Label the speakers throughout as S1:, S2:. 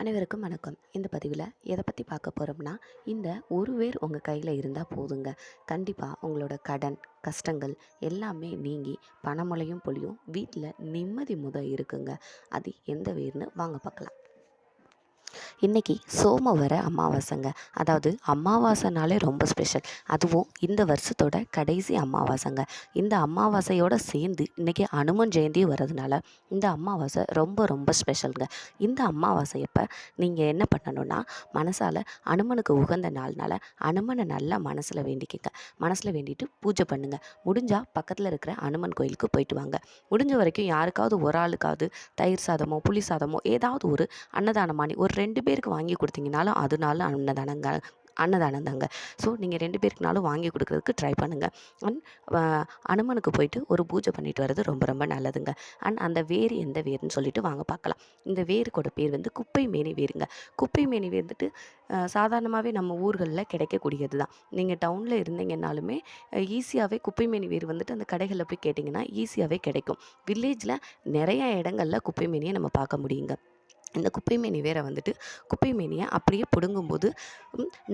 S1: அனைவருக்கும் வணக்கம். இந்த பதிவில் எதை பற்றி பார்க்க போகிறோம்னா இந்த ஒரு வேர் உங்கள் கையில் இருந்தால் போதுங்க. கண்டிப்பாக உங்களோட கடன் கஷ்டங்கள் எல்லாமே நீங்கி பணமுலையும் பொழியும். வீட்டில் நிம்மதி முத இருக்குங்க. அது எந்த வேர்னு வாங்க பார்க்கலாம். இன்றைக்கி சோமவர அமாவாசைங்க. அதாவது அமாவாசைனாலே ரொம்ப ஸ்பெஷல் அதுவும் இந்த வருஷத்தோட கடைசி அமாவாசைங்க. இந்த அமாவாசையோடு சேர்ந்து இன்றைக்கி அனுமன் ஜெயந்தியும் வர்றதுனால இந்த அமாவாசை ரொம்ப ரொம்ப ஸ்பெஷலுங்க இந்த அமாவாசையப்போ நீங்கள் என்ன பண்ணணும்னா மனசால் அனுமனுக்கு உகந்த நாள்னால அனுமனை நல்லா மனசில் வேண்டிக்கங்க. மனசில் வேண்டிட்டு பூஜை பண்ணுங்கள் முடிஞ்சால் பக்கத்தில் இருக்கிற அனுமன் கோயிலுக்கு போயிட்டு வாங்க. முடிஞ்ச வரைக்கும் யாருக்காவது ஒரு ஆளுக்காவது தயிர் சாதமோ புளி சாதமோ ஏதாவது ஒரு அன்னதானமானி ஒரு ரெண்டு பேருக்கு வாங்கி கொடுத்தீங்கனாலும் அதனால அன்னதானங்க அன்னதானம் தாங்க ஸோ நீங்கள் ரெண்டு பேருக்குனாலும் வாங்கி கொடுக்குறதுக்கு ட்ரை பண்ணுங்கள் அண்ட் அனுமனுக்கு போயிட்டு ஒரு பூஜை பண்ணிட்டு வர்றது ரொம்ப ரொம்ப நல்லதுங்க. அண்ட் அந்த வேர் எந்த வேர்னு சொல்லிட்டு வாங்க பார்க்கலாம் இந்த வேருக்கோட பேர் வந்து குப்பை மேனி வேருங்க. குப்பை மேனி வந்துட்டு சாதாரணமாகவே நம்ம ஊர்களில் கிடைக்கக்கூடியது தான் நீங்கள் டவுனில் இருந்தீங்கன்னாலுமே ஈஸியாகவே குப்பை மேனி வேர் வந்துட்டு அந்த கடைகளில் போய் கேட்டிங்கன்னா ஈஸியாகவே கிடைக்கும். வில்லேஜில் நிறைய இடங்களில் குப்பை மேனியை நம்ம பார்க்க முடியுங்க. இந்த குப்பைமேனி வேற வந்துட்டு குப்பைமேனியை அப்படியே பிடுங்கும்போது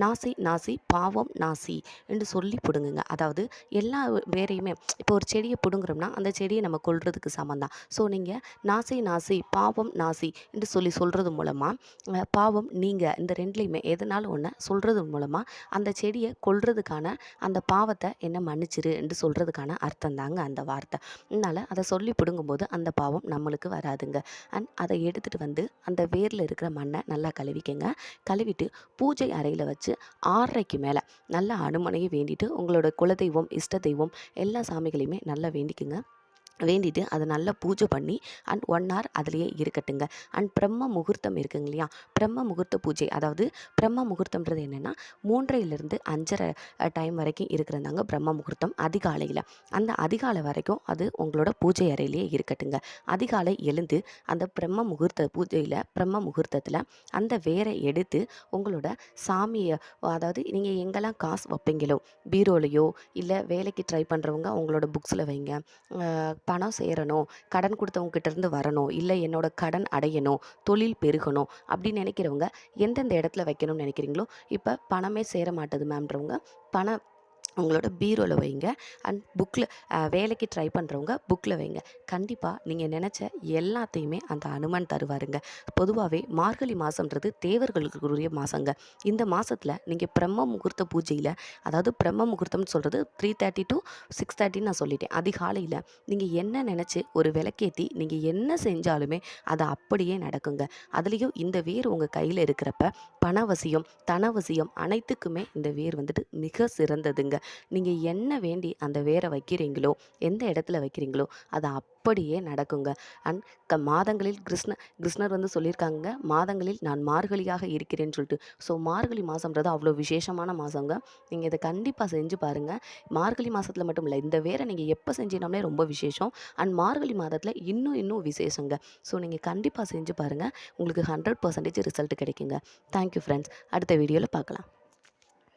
S1: நாசி நாசி பாவம் நாசி என்று சொல்லி பிடுங்குங்க. அதாவது எல்லா வேரையுமே இப்போ ஒரு செடியை பிடுங்குறோம்னா அந்த செடியை நம்ம கொல்றதுக்கு சமம் தான் ஸோ நீங்கள் நாசி நாசி பாவம் நாசி என்று சொல்லி சொல்கிறது மூலமாக பாவம் நீங்கள் இந்த ரெண்டுலேயுமே எதனாலும் ஒன்று சொல்கிறது மூலமாக அந்த செடியை கொள்றதுக்கான அந்த பாவத்தை என்ன மன்னிச்சிரு என்று சொல்கிறதுக்கான அர்த்தம் தாங்க அந்த வார்த்தை. அதனால் அதை சொல்லி பிடுங்கும்போது அந்த பாவம் நம்மளுக்கு வராதுங்க. அண்ட் அதை எடுத்துகிட்டு வந்து அந்த வேரில் இருக்கிற மண்ணை நல்லா கழுவிக்கங்க. கழுவிட்டு பூஜை அறையில் வச்சு ஆறரைக்கு மேலே நல்லா அனுமனையை வேண்டிட்டு உங்களோட குலதெய்வம் இஷ்ட தெய்வம் எல்லா சாமிகளையுமே நல்லா வேண்டிக்குங்க. வேண்டிட்டு அதை நல்லா பூஜை பண்ணி அண்ட் ஒன் ஹவர் அதுலேயே இருக்கட்டுங்க. அண்ட் பிரம்ம முகூர்த்தம் இருக்குங்க இல்லையா? பிரம்ம முகூர்த்த பூஜை அதாவது பிரம்ம முகூர்த்தம்ன்றது என்னென்னா மூன்றையிலிருந்து அஞ்சரை டைம் வரைக்கும் இருக்கிறதாங்க பிரம்ம முகூர்த்தம் அதிகாலையில். அந்த அதிகாலை வரைக்கும் அது உங்களோட பூஜை அறையிலேயே இருக்கட்டுங்க. அதிகாலை எழுந்து அந்த பிரம்ம முகூர்த்த பூஜையில் பிரம்ம முகூர்த்தத்தில் அந்த வேரை எடுத்து உங்களோட சாமியை அதாவது நீங்கள் எங்கெல்லாம் காசு வைப்பீங்களோ பீரோலையோ இல்லை வேலைக்கு ட்ரை பண்ணுறவங்க உங்களோட புக்ஸில் வைங்க பணம் சேரணும் கடன் கொடுத்தவங்க இருந்து வரணும் இல்லை என்னோட கடன் அடையணும் தொழில் பெருகணும் அப்படின்னு நினைக்கிறவங்க எந்தெந்த இடத்துல வைக்கணும்னு நினைக்கிறீங்களோ இப்போ பணமே சேர மாட்டுது மேம்ன்றவங்க பணம் உங்களோட பீரோவில் வைங்க. அண்ட் புக்கில் வேலைக்கு ட்ரை பண்ணுறவங்க புக்கில் வைங்க. கண்டிப்பாக நீங்கள் நினச்ச எல்லாத்தையுமே அந்த அனுமன் தருவாருங்க. பொதுவாகவே மார்கழி மாதம்ன்றது தேவர்களுக்குரிய மாதங்க இந்த மாதத்தில் நீங்கள் பிரம்ம முகூர்த்த பூஜையில் அதாவது பிரம்ம முகூர்த்தம்னு சொல்கிறது த்ரீ தேர்ட்டி டு சிக்ஸ் தேர்ட்டின்னு நான் சொல்லிட்டேன். அதிகாலையில் நீங்கள் என்ன நினச்சி ஒரு விளக்கேற்றி நீங்கள் என்ன செஞ்சாலுமே அது அப்படியே நடக்குங்க. அதுலேயும் இந்த வேர் உங்கள் கையில் இருக்கிறப்ப பணவசியம் தனவசியம் அனைத்துக்குமே இந்த வேர் வந்துட்டு மிக சிறந்ததுங்க. நீங்கள் என்ன வேண்டி அந்த வேரை வைக்கிறீங்களோ எந்த இடத்துல வைக்கிறீங்களோ அது அப்படியே நடக்குங்க. அண்ட் க மாதங்களில் கிருஷ்ண கிருஷ்ணர் வந்து சொல்லியிருக்காங்க மாதங்களில் நான் மார்கழியாக இருக்கிறேன்னு சொல்லிட்டு. ஸோ மார்கழி மாதம்ன்றது அவ்வளோ விசேஷமான மாதங்க நீங்கள் இதை கண்டிப்பாக செஞ்சு பாருங்கள் மார்கழி மாதத்தில் மட்டும் இல்லை இந்த வேரை நீங்கள் எப்போ செஞ்சீங்கனாலே ரொம்ப விசேஷம். அண்ட் மார்கழி மாதத்தில் இன்னும் இன்னும் விசேஷங்க. ஸோ நீங்கள் கண்டிப்பாக செஞ்சு பாருங்கள் உங்களுக்கு ஹண்ட்ரட் பர்சன்டேஜ் ரிசல்ட் கிடைக்குங்க. தேங்க்யூ ஃப்ரெண்ட்ஸ் அடுத்த வீடியோவில் பார்க்கலாம்